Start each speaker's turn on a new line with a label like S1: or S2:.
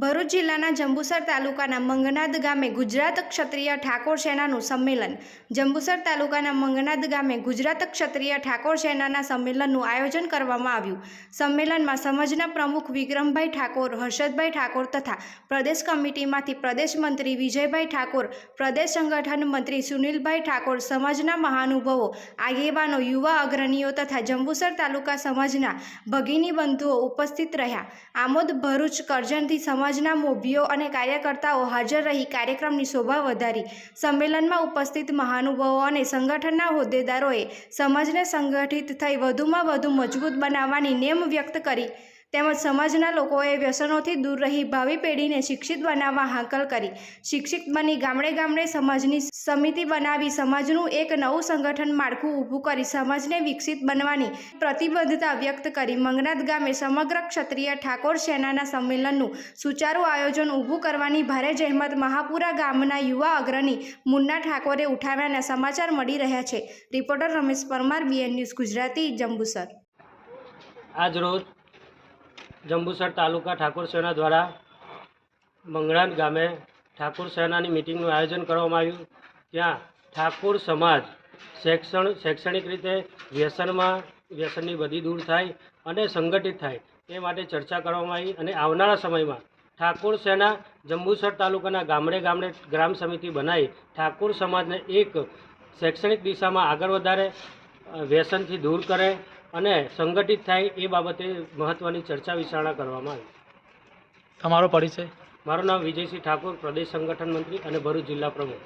S1: ભરૂચ જિલ્લાના જંબુસર તાલુકાના મંગનાદ ગામે ગુજરાત ક્ષત્રિય ઠાકોર સેનાનું સંમેલન. જંબુસર તાલુકાના મંગનાદ ગામે ગુજરાત ક્ષત્રિય ઠાકોર સેનાના સંમેલનનું આયોજન કરવામાં આવ્યું. સંમેલનમાં સમાજના પ્રમુખ વિક્રમભાઈ ઠાકોર, હર્ષદભાઈ ઠાકોર તથા પ્રદેશ કમિટીમાંથી પ્રદેશ મંત્રી વિજયભાઈ ઠાકોર, પ્રદેશ સંગઠન મંત્રી સુનિલભાઈ ઠાકોર, સમાજના મહાનુભવો, આગેવાનો, યુવા અગ્રણીઓ તથા જંબુસર તાલુકા સમાજના ભગીની બંધુઓ ઉપસ્થિત રહ્યા. આમોદ ભરૂચ કરજણથી સમાજના મોભીઓ અને કાર્યકર્તાઓ હાજર રહી કાર્યક્રમની શોભા વધારી. સંમેલનમાં ઉપસ્થિત મહાનુભાવો અને સંગઠનના હોદ્દેદારોએ સમાજને સંગઠિત થઈ વધુમાં વધુ મજબૂત બનાવવાની નેમ વ્યક્ત કરી. તેમજ સમાજના લોકોએ વ્યસનોથી દૂર રહી ભાવિ પેઢીને શિક્ષિત બનાવવા હાંકલ કરી. શિક્ષિત બની ગામડે ગામડે સમાજની સમિતિ બનાવી સમાજનું એક નવું સંગઠન માળખું ઊભું કરી સમાજને વિકસિત બનવાની પ્રતિબદ્ધતા વ્યક્ત કરી. મંગનાથ ગામે સમગ્ર ક્ષત્રિય ઠાકોર સેનાના સંમેલનનું સુચારું આયોજન ઊભું કરવાની ભારે જહેમત મહાપુરા ગામના યુવા અગ્રણી મુન્ના ઠાકોરે ઉઠાવ્યાના સમાચાર મળી રહ્યા છે. Reporter Ramesh Parmar, BN news Gujarati, Jambusar.
S2: આજ રોજ જંબુસર તાલુકા ઠાકોર સેના દ્વારા મંગળાન ગામે ઠાકોર સેનાની મિટિંગનું આયોજન કરવામાં આવ્યું. ત્યાં ઠાકોર સમાજ શૈક્ષણ, શૈક્ષણિક રીતે વ્યસનમાં, વ્યસનની બધી દૂર થાય અને સંગઠિત થાય એ માટે ચર્ચા કરવામાં આવી અને આવનારા સમયમાં ઠાકોર સેના જંબુસર તાલુકાના ગામડે ગામડે ગ્રામ સમિતિ બનાવી ઠાકોર સમાજને એક શૈક્ષણિક દિશામાં આગળ વધારે વ્યસનથી દૂર કરે અને સંગઠિત થાય એ બાબતે મહત્વની ચર્ચા વિચારણા કરવામાં આવી.
S3: તમારો પરિચય?
S2: મારું નામ વિજયસિંહ ઠાકોર પ્રદેશ સંગઠન મંત્રી અને ભરૂચ જિલ્લા પ્રમુખ.